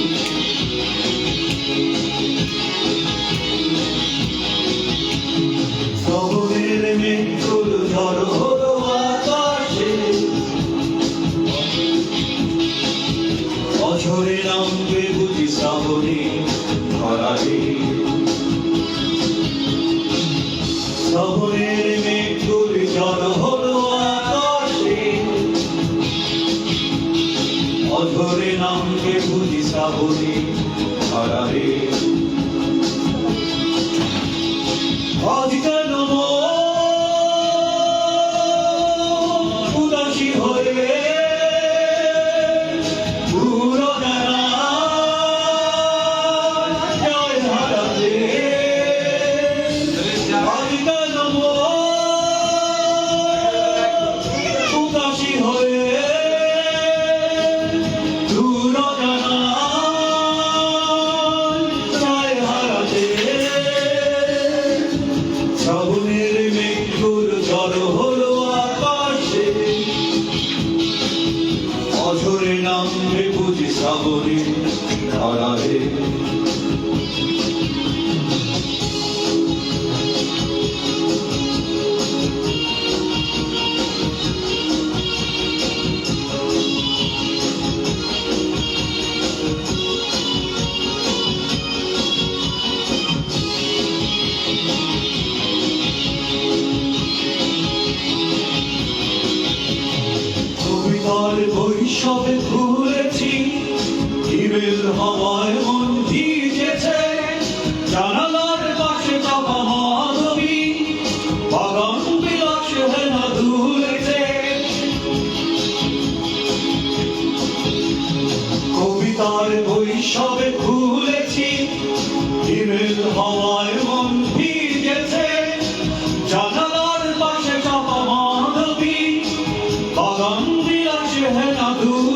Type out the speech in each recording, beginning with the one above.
Música সাবধি সাবধি Harare অধিকার সাগরে সবে সবে খুলেছি। ইমেল হওয়ায় মন ভিড় গেছে জানালার পাশে চাপা মাধবী। বাগান বিলাসে হেনা দূর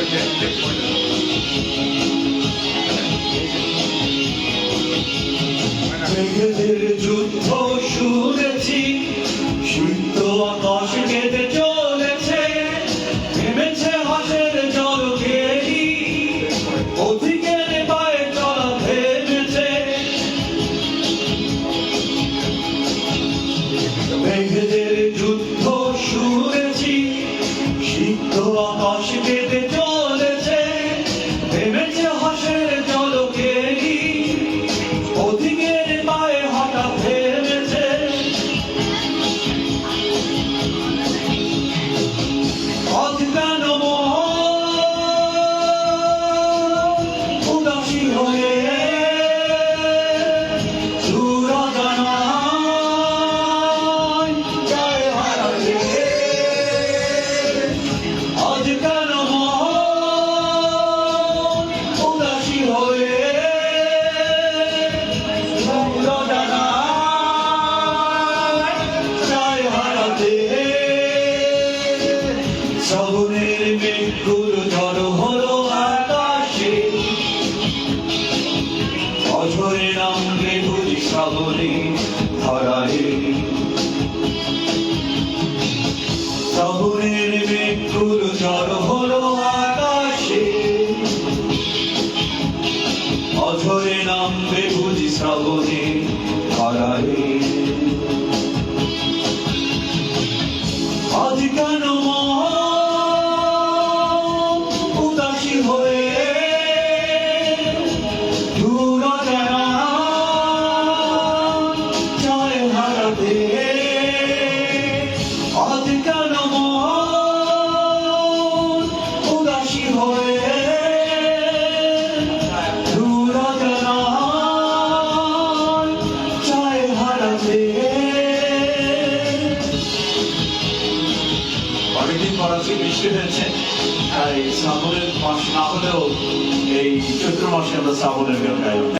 ওই যে চেক পয়েন্ট যুদ্ধ শুনেছি সূর্য আকাশ কেটে চলেছে, নেমেছে হাসের জল খেলি অধিকের পায়ে চলা থেমেছে। মেঘেদের যুদ্ধ শুনেছি সিদ্ধ আকাশ কেটে অঝরে নাম রে বুঝি সাধনে আজকে বৃষ্টি হয়েছে এই শ্রাবণের মাস না হলেও এই চৈত্র মাসে আমরা শ্রাবণের গান গাই।